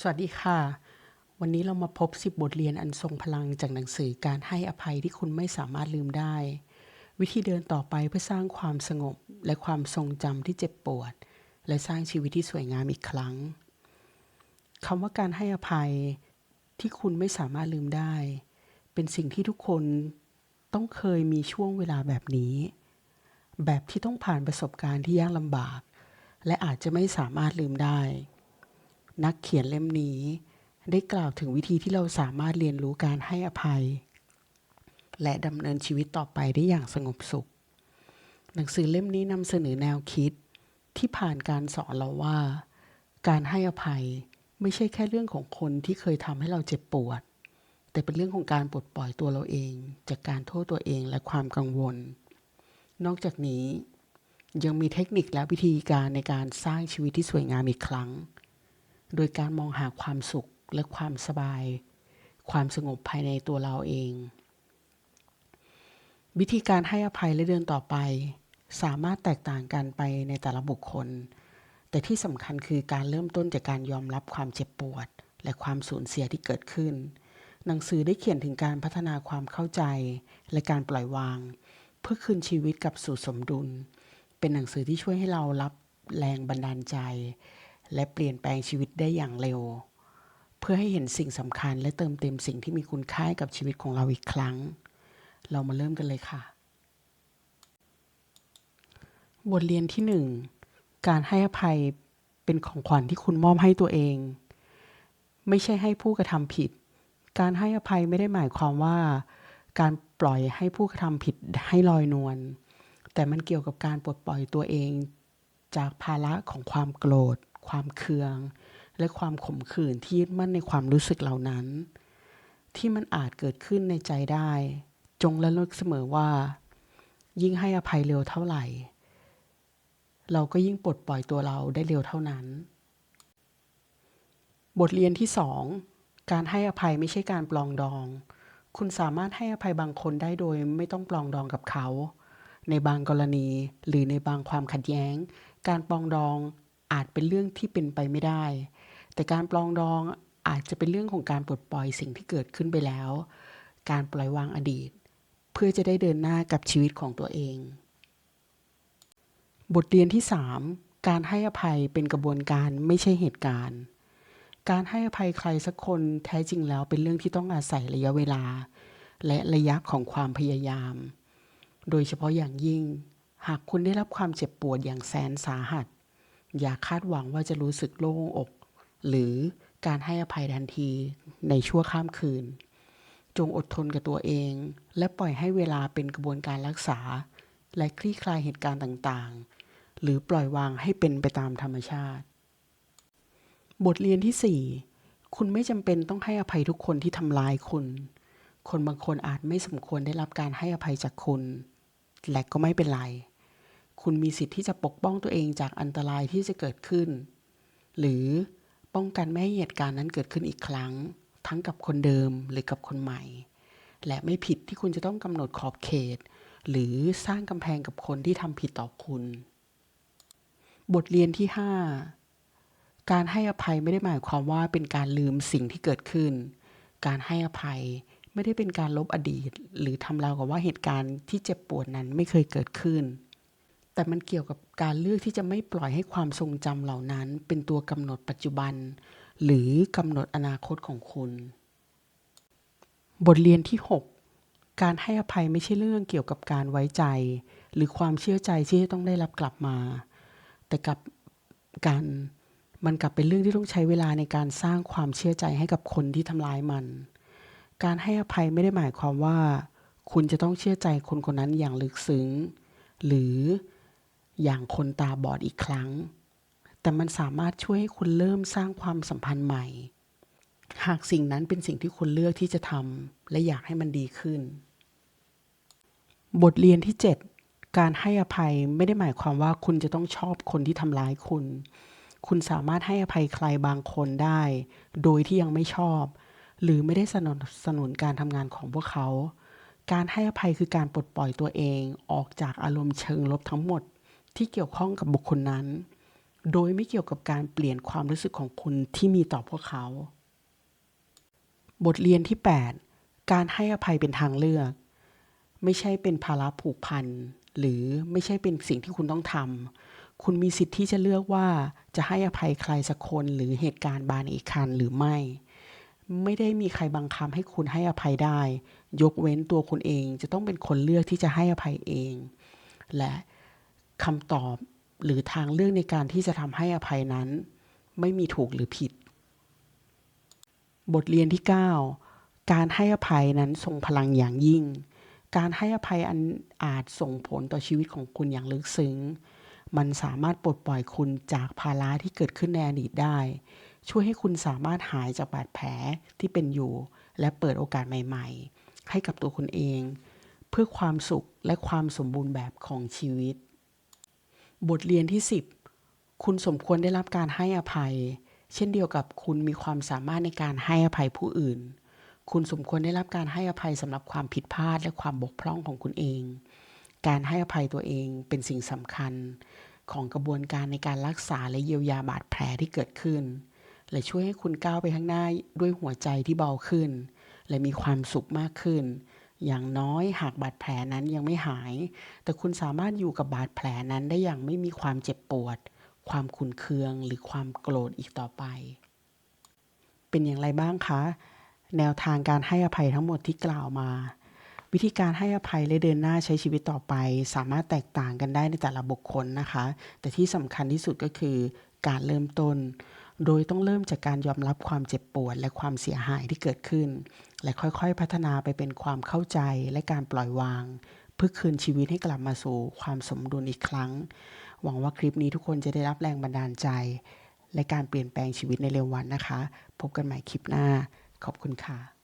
สวัสดีค่ะ วันนี้เรามาพบ 10 บทเรียนอันทรงพลังจากหนังสือการให้อภัยที่คุณไม่สามารถลืมได้ วิธีเดินต่อไปเพื่อสร้างความสงบและความทรงจำที่เจ็บปวด และสร้างชีวิตที่สวยงามอีกครั้งคำว่าการให้อภัยที่คุณไม่สามารถลืมได้ เป็นสิ่งที่ทุกคนต้องเคยมีช่วงเวลาแบบนี้ แบบที่ต้องผ่านประสบการณ์ที่ยากลำบาก และอาจจะไม่สามารถลืมได้ นักเขียนเล่มนี้ ได้กล่าวถึงวิธีที่เราสามารถเรียนรู้การให้อภัย และดำเนินชีวิตต่อไปได้อย่างสงบสุข หนังสือเล่มนี้นำเสนอแนวคิดที่ผ่านการสอนเราว่า การให้อภัยไม่ใช่แค่เรื่องของคนที่เคยทำให้เราเจ็บปวด แต่เป็นเรื่องของการปลดปล่อยตัวเราเอง จากการโทษตัวเองและความกังวล นอกจากนี้ยังมีเทคนิคและวิธีการในการสร้างชีวิตที่สวยงามอีกครั้ง โดยการมองหาความสุขและความสบาย ความสงบภายในตัวเราเอง วิธีการให้อภัยและเดินต่อไป สามารถแตกต่างกันไปในแต่ละบุคคล แต่ที่สำคัญคือการเริ่มต้นจากการยอมรับความเจ็บปวด และความสูญเสียที่เกิดขึ้น หนังสือได้เขียนถึงการพัฒนาความเข้าใจ และการปล่อยวาง เพื่อคืนชีวิตกลับสู่สมดุล เป็นหนังสือที่ช่วยให้เรารับแรงบันดาลใจ และเปลี่ยนแปลงชีวิตได้อย่างเร็ว เพื่อให้เห็นสิ่งสำคัญ และเติมเต็มสิ่งที่มีคุณค่ากับชีวิตของเราอีกครั้ง เรามาเริ่มกันเลยค่ะ บทเรียนที่หนึ่งการให้อภัยเป็นของขวัญที่คุณมอบให้ตัวเอง ไม่ใช่ให้ผู้กระทำผิด การให้อภัยไม่ได้หมายความว่า การปล่อยให้ผู้กระทำผิดให้ลอยนวลแต่มันเกี่ยวกับการปลดปล่อยตัวเอง จากภาระของความโกรธ ความเคือง และความขมขื่นที่ยึดมั่นในความรู้สึกเหล่านั้น ที่มันอาจเกิดขึ้นในใจได้ จงระลึกเสมอว่า ยิ่งให้อภัยเร็วเท่าไหร่ เราก็ยิ่งปลดปล่อยตัวเราได้เร็วเท่านั้น บทเรียนที่สองการให้อภัยไม่ใช่การปลองดอง คุณสามารถให้อภัยบางคนได้โดยไม่ต้องปลองดองกับเขา ในบางกรณีหรือในบางความขัดแย้ง การปลองดอง อาจเป็นเรื่องที่เป็นไปไม่ได้ แต่การปลองดองอาจจะเป็นเรื่องของการปลดปล่อยสิ่งที่เกิดขึ้นไปแล้ว การปล่อยวางอดีต เพื่อจะได้เดินหน้ากับชีวิตของตัวเอง บทเรียนที่ 3 การให้อภัยเป็นกระบวนการไม่ใช่เหตุการณ์ การให้อภัยใครสักคนแท้จริงแล้วเป็นเรื่องที่ต้องอาศัยระยะเวลา และระยะของความพยายาม โดยเฉพาะอย่างยิ่ง หากคุณได้รับความเจ็บปวดอย่างแสนสาหัส อย่าคาดหวังว่าจะรู้สึกโล่งอก หรือการให้อภัยทันทีในชั่วข้ามคืน จงอดทนกับตัวเอง และปล่อยให้เวลาเป็นกระบวนการรักษา และคลี่คลายเหตุการณ์ต่างๆ หรือปล่อยวางให้เป็นไปตามธรรมชาติ บทเรียนที่ 4 คุณไม่จำเป็นต้องให้อภัยทุกคนที่ทำร้ายคุณ คนบางคนอาจไม่สมควรได้รับการให้อภัยจากคุณ และก็ไม่เป็นไร คุณมีสิทธิ์ที่จะปกป้องตัวเองจากอันตรายที่จะเกิดขึ้น หรือป้องกันไม่ให้เหตุการณ์นั้นเกิดขึ้นอีกครั้ง ทั้งกับคนเดิมหรือกับคนใหม่ และไม่ผิดที่คุณจะต้องกำหนดขอบเขต หรือสร้างกำแพงกับคนที่ทำผิดต่อคุณ บทเรียนที่ 5 การให้อภัยไม่ได้หมายความว่าเป็นการลืมสิ่งที่เกิดขึ้น การให้อภัยไม่ได้เป็นการลบอดีต หรือทำราวกับว่าเหตุการณ์ที่เจ็บปวดนั้นไม่เคยเกิดขึ้น แต่มันเกี่ยวกับการเลือกที่จะไม่ปล่อยให้ความทรงจำเหล่านั้น เป็นตัวกำหนดปัจจุบัน หรือกำหนดอนาคตของคุณ บทเรียนที่ 6 การให้อภัยไม่ใช่เรื่องเกี่ยวกับการไว้ใจ หรือความเชื่อใจที่จะต้องได้รับกลับมา แต่กับการมันกลับเป็นเรื่องที่ต้องใช้เวลาในการสร้างความเชื่อใจให้กับคนที่ทำร้ายมัน การให้อภัยไม่ได้หมายความว่า คุณจะต้องเชื่อใจคนคนนั้นอย่างลึกซึ้ง หรือ อย่างคนตาบอดอีกครั้ง แต่มันสามารถช่วยให้คุณเริ่มสร้างความสัมพันธ์ใหม่ หากสิ่งนั้นเป็นสิ่งที่คุณเลือกที่จะทำและอยากให้มันดีขึ้น บทเรียนที่ 7 การให้อภัยไม่ได้หมายความว่าคุณจะต้องชอบคนที่ทำร้ายคุณ คุณสามารถให้อภัยใครบางคนได้ โดยที่ยังไม่ชอบ หรือไม่ได้สนับสนุนการทำงานของพวกเขาการให้อภัยคือการปลดปล่อยตัวเองออกจากอารมณ์เชิงลบทั้งหมด ที่เกี่ยวข้องกับบุคคลนั้น โดยไม่เกี่ยวกับการเปลี่ยนความรู้สึกของคุณที่มีต่อพวกเขา บทเรียนที่ 8 การให้อภัยเป็นทางเลือก ไม่ใช่เป็นภาระผูกพันหรือไม่ใช่เป็นสิ่งที่คุณต้องทำคุณมีสิทธิ์ที่จะเลือกว่าจะให้อภัยใครสักคนหรือเหตุการณ์บานอีกคันหรือไม่ ไม่ได้มีใครบังคับให้คุณให้อภัยได้ ยกเว้นตัวคุณเองจะต้องเป็นคนเลือกที่จะให้อภัยเอง และ คำตอบหรือทางเลือกในการที่จะทำให้อภัยนั้น ไม่มีถูกหรือผิด บทเรียนที่ 9 การให้อภัยนั้นทรงพลังอย่างยิ่ง การให้อภัยอันอาจส่งผลต่อชีวิตของคุณอย่างลึกซึ้ง มันสามารถปลดปล่อยคุณจากภาระที่เกิดขึ้นในอดีตได้ ช่วยให้คุณสามารถหายจากบาดแผลที่เป็นอยู่ และเปิดโอกาสใหม่ ๆ ให้กับตัวคุณเอง เพื่อความสุขและความสมบูรณ์แบบของชีวิต บทเรียนที่ 10 คุณสมควรได้รับการให้อภัย เช่นเดียวกับคุณมีความสามารถในการให้อภัยผู้อื่น คุณสมควรได้รับการให้อภัยสำหรับความผิดพลาดและความบกพร่องของคุณเอง การให้อภัยตัวเองเป็นสิ่งสำคัญ ของกระบวนการในการรักษาและเยียวยาบาดแผลที่เกิดขึ้น และช่วยให้คุณก้าวไปข้างหน้าด้วยหัวใจที่เบาขึ้น และมีความสุขมากขึ้น อย่างน้อยหากบาดแผลนั้นยังไม่หาย แต่คุณสามารถอยู่กับบาดแผลนั้นได้อย่างไม่มีความเจ็บปวด ความขุนเคืองหรือความโกรธอีกต่อไป เป็นอย่างไรบ้างคะ แนวทางการให้อภัยทั้งหมดที่กล่าวมา วิธีการให้อภัยและเดินหน้าใช้ชีวิตต่อไป สามารถแตกต่างกันได้ในแต่ละบุคคลนะคะ แต่ที่สำคัญที่สุดก็คือการเริ่มต้น โดยต้องเริ่มจากการยอมรับความเจ็บปวดและความเสียหายที่เกิดขึ้น และค่อยๆ พัฒนาไปเป็นความเข้าใจและการปล่อยวาง เพื่อคืนชีวิตให้กลับมาสู่ความสมดุลอีกครั้ง หวังว่าคลิปนี้ทุกคนจะได้รับแรงบันดาลใจ และการเปลี่ยนแปลงชีวิตในเร็ววันนะคะ พบกันใหม่คลิปหน้า ขอบคุณค่ะ